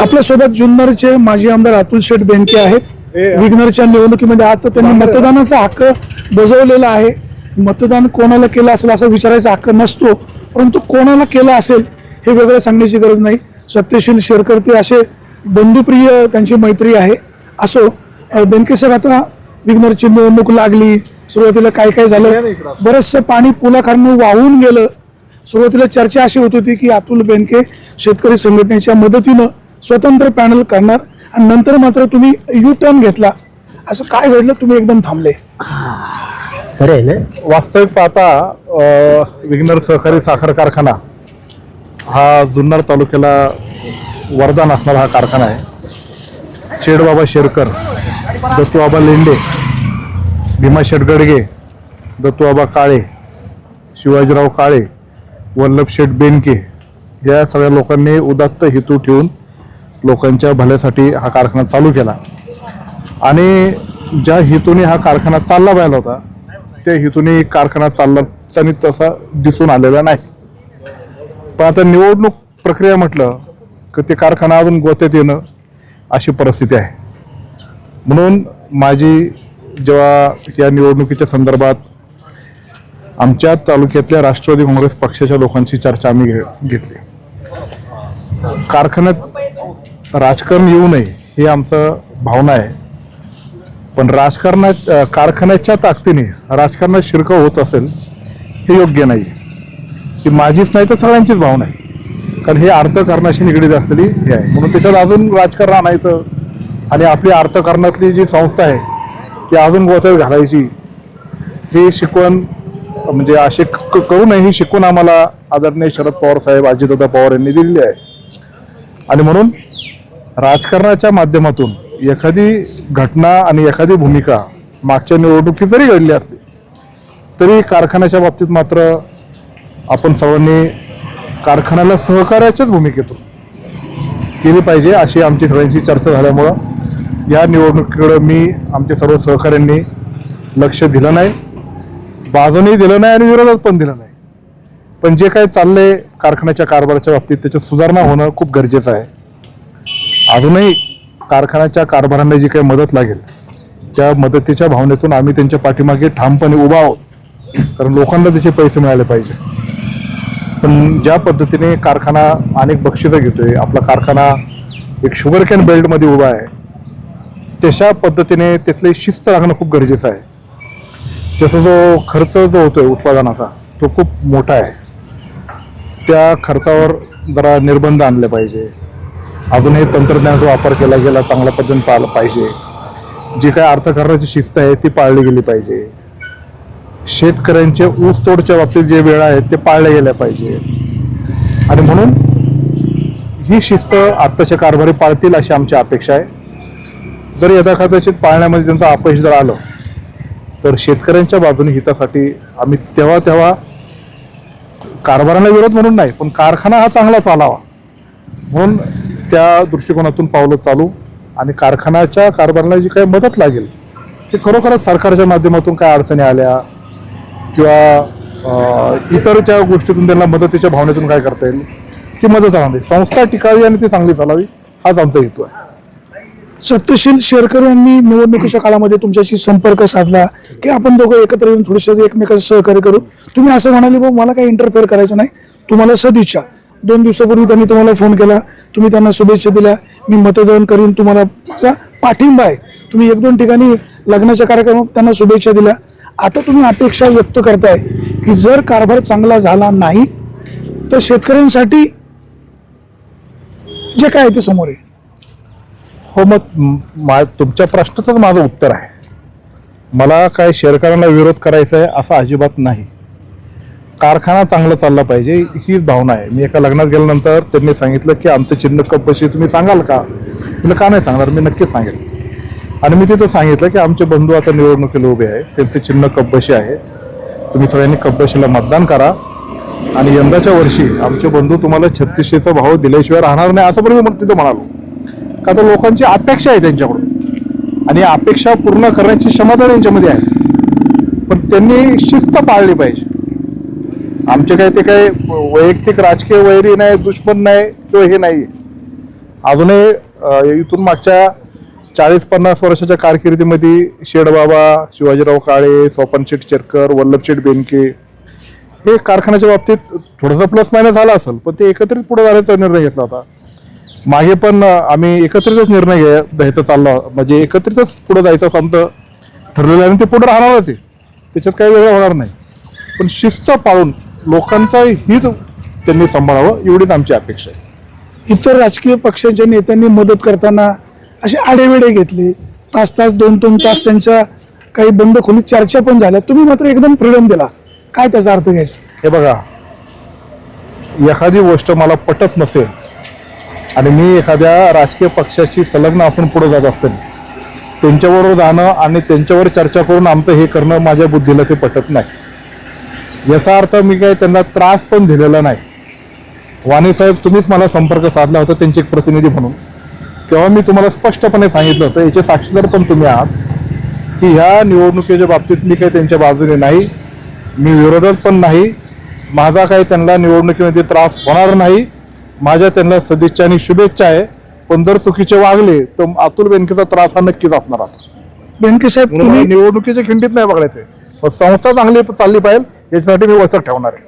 आपल्यासोबत जुन्नरचे माजी आमदार अतुल शेठ बेनके आहेत. विग्नरच्या निवडणुकीमध्ये आज तर त्यांनी मतदानाचा हक्क बजावलेला आहे. मतदान कोणाला केलं असेल असं विचारायचा हक्क नसतो परंतु कोणाला केलं असेल हे वेगळं सांगण्याची गरज नाही. सत्यशील शेरकर्ते असे बंधुप्रिय त्यांची मैत्री आहे. असो बेनके साहेब आता विग्नरची निवडणूक लागली सुरुवातीला काय काय झालं? बरंचसं पाणी पुलाखालनं वाहून गेलं. सुरुवातीला चर्चा अशी होत होती की अतुल बेनके शेतकरी संघटनेच्या मदतीनं स्वतंत्र पॅनल करणार आणि नंतर मात्र तुम्ही यू टर्न घेतला. असं काय घडलं? तुम्ही एकदम थांबले. खरं आहे ना? वास्तविक पाहता विघ्नर सहकारी साखर कारखाना हा जुन्नर तालुक्याला वरदान असणारा हा कारखाना आहे. शेडबाबा शेरकर दत्तूबाबा लेंडे भीमा शेटगडगे दत्तूबाबा काळे शिवाजीराव काळे वल्लभ शेठ बेनके या सगळ्या लोकांनी उदात्त हेतू ठेवून लोकांच्या भल्यासाठी हा कारखाना चालू केला. आणि ज्या हेतूने हा कारखाना चालला पाहिला होता त्या हेतूने कारखाना चालला त्यांनी तसा दिसून आलेला नाही. पण आता निवडणूक प्रक्रिया म्हटलं की ते कारखाना अजून गोत्यात येणं अशी परिस्थिती आहे. म्हणून माझी जेव्हा या निवडणुकीच्या संदर्भात आमच्या तालुक्यातल्या राष्ट्रवादी काँग्रेस पक्षाच्या लोकांची चर्चा आम्ही घे- घेतली. कारखान्यात राजकारण येऊ नये हे आमचं भावना आहे. पण राजकारणात कारखान्याच्या ताकदीने राजकारणात शिरकाव होत असेल हे योग्य नाही ही माझीच नाही तर सगळ्यांचीच भावना आहे. कारण हे अर्थकारणाशी निगडीत असलेली हे आहे. म्हणून त्याच्यात अजून राजकारण आणायचं आणि आपली अर्थकारणातली जी संस्था आहे ती अजून गोत्यात घालायची ही शिकवण म्हणजे असे क- करू नये ही शिकवण आम्हाला आदरणीय शरद पवार साहेब अजितदादा पवार यांनी दिलेली आहे. आणि म्हणून राजकारणाच्या माध्यमातून एखादी घटना आणि एखादी भूमिका मागच्या निवडणुकीत जरी घडली असली तरी कारखान्याच्या बाबतीत मात्र आपण सर्वांनी कारखान्याला सहकार्याच्याच भूमिकेतून केली पाहिजे अशी आमची सगळ्यांची चर्चा झाल्यामुळं या निवडणुकीकडं मी आमच्या सर्व सहकाऱ्यांनी लक्ष दिलं नाही. बाजूनही दिलं नाही आणि विरोधात पण दिलं नाही. पण जे काही चाललंय कारखान्याच्या कारभाराच्या बाबतीत त्याच्यात सुधारणा होणं खूप गरजेचं आहे. अजूनही कारखान्याच्या कारभारांना जी काही मदत लागेल त्या मदतीच्या भावनेतून आम्ही त्यांच्या पाठीमागे ठामपणे उभा आहोत. कारण लोकांना त्याचे पैसे मिळाले पाहिजे. पण ज्या पद्धतीने कारखाना अनेक बक्षिसं घेतोय आपला कारखाना एक शुगर कॅन बेल्टमध्ये उभा आहे तशा पद्धतीने तिथले शिस्त राखणं खूप गरजेचं आहे. त्याचा जो खर्च जो होतो आहे उत्पादनाचा तो खूप मोठा आहे. त्या खर्चावर जरा निर्बंध आणले पाहिजे. अजूनही तंत्रज्ञानाचा वापर केला गेला चांगल्या पद्धतीने पाहिलं पाहिजे. जी काही अर्थकारणाची शिस्त आहे ती पाळली गेली पाहिजे. शेतकऱ्यांचे ऊस तोडच्या बाबतीत जे वेळा आहेत ते पाळल्या गेल्या पाहिजे. आणि म्हणून ही शिस्त आत्ताच्या कारभारी पाळतील अशी आमची अपेक्षा आहे. जर यथाकदाचित पाळण्यामध्ये त्यांचं अपयश जर आलं तर शेतकऱ्यांच्या बाजूने हितासाठी आम्ही तेव्हा तेव्हा कारभाराला विरोध म्हणून नाही पण कारखाना हा चांगला चालावा. म्हणून त्या दृष्टिकोनातून पावलं चालू आणि कारखान्याच्या कारभाराला जी काही मदत लागेल ती खरोखरच सरकारच्या माध्यमातून काय अडचणी आल्या किंवा इतर इतरच्या गोष्टीतून त्यांना मदतीच्या भावनेतून काय करता येईल ती मदत राहणार संस्था टिकावी आणि ती चांगली चालावी हाच आमचा हेतू आहे. सत्यशील शेरकर यांनी निवडणुकीच्या काळामध्ये तुमच्याशी संपर्क साधला की आपण दोघं एकत्र येऊन थोडेसे एकमेकांचं सहकार्य करू. तुम्ही असं म्हणाले भाऊ मला काही इंटरफेअर करायचं नाही. तुम्हाला सदिच्छा. दोन दिवसापूर्वी त्यांनी तुम्हाला फोन केला. तुम्ही त्यांना शुभेच्छा दिल्या. मी मतदान करीन तुम्हाला. माझा पाठिंबा आहे. तुम्ही एक दोन ठिकाणी लग्नाच्या कार्यक्रमात त्यांना शुभेच्छा दिल्या. आता तुम्ही अपेक्षा व्यक्त करताय की जर कारभार चांगला झाला नाही तर शेतकऱ्यांसाठी जे काय आहे ते समोर आहे. हो मग मा तुमच्या प्रश्नाचंच माझं उत्तर आहे. मला काय शेतकऱ्यांना विरोध करायचा आहे असं अजिबात नाही. कारखाना चांगला चालला पाहिजे हीच भावना आहे. मी एका लग्नात गेल्यानंतर त्यांनी सांगितलं की आमचं चिन्ह कपशी तुम्ही सांगाल का? तुला का नाही सांगणार? मी नक्कीच सांगेल. आणि मी तिथं सांगितलं की आमचे बंधू आता निवडणुकीला उभे आहे त्यांचे चिन्ह कब्बशी आहे? तुम्ही सगळ्यांनी कब्बशीला मतदान करा आणि यंदाच्या वर्षी आमचे बंधू तुम्हाला छत्तीसशेचा भाव दिल्याशिवाय राहणार नाही असं पण मी मग तिथं म्हणालो. का तर लोकांची अपेक्षा आहे त्यांच्याकडून. आणि अपेक्षा पूर्ण करण्याची क्षमता त्यांच्यामध्ये आहे. पण त्यांनी शिस्त पाळली पाहिजे. आमचे काय ते काय वैयक्तिक राजकीय वैरी नाही दुश्मन नाही किंवा हे नाही. अजूनही इथून मागच्या चाळीस पन्नास वर्षाच्या कारकिर्दीमध्ये शेडबाबा शिवाजीराव काळे स्वपन शेठ चेरकर वल्लभ शेठ बेनके हे कारखान्याच्या बाबतीत थोडंसं प्लस मायनस झाला असेल पण ते एकत्रित पुढे जाण्याचा निर्णय घेतला होता. मागे पण आम्ही एकत्रितच निर्णय घ्या घ्यायचा चालला. म्हणजे एकत्रितच पुढे जायचं असं आमचं ठरलेलं आणि ते पुढे राहणारच आहे. त्याच्यात काही वेगळं होणार नाही. पण शिस्त पाळून लोकांचा हित त्यांनी सांभाळावं एवढीच आमची अपेक्षा आहे. इतर राजकीय पक्षांच्या नेत्यांनी मदत करताना असे आडेवेडे घेतले. तास तास दोन दोन तास त्यांच्या काही बंद खोलीत चर्चा पण झाल्या. तुम्ही मात्र एकदम फ्रीडम दिला. काय त्याचा अर्थ घ्यायचा? हे बघा एखादी गोष्ट मला पटत नसेल आणि मी एखाद्या राजकीय पक्षाशी संलग्न असून पुढे जात असेल त्यांच्याबरोबर जाणं आणि त्यांच्यावर चर्चा करून आमचं हे करणं माझ्या बुद्धीला ते पटत नाही. याचा अर्थ मी काही त्यांना त्रास पण दिलेला नाही. वाणी साहेब तुम्हीच मला संपर्क साधला होता त्यांचे एक प्रतिनिधी म्हणून. तेव्हा मी तुम्हाला स्पष्टपणे सांगितलं होतं याचे साक्षीदार पण तुम्ही आहात की ह्या निवडणुकीच्या बाबतीत मी काही त्यांच्या बाजूने नाही मी विरोधात पण नाही माझा काही त्यांना निवडणुकीमध्ये त्रास होणार नाही माझ्या त्यांना सदिच्छा आणि शुभेच्छा आहे पण जर चुकीचे वागले तर अतुल बेनकेचा त्रास हा नक्कीच असणार बेनके साहेब निवडणुकीच्या खिंडीत नाही बघायचे संस्था चांगली चालली पाहिजे याच्यासाठी मी वचक ठेवणार आहे.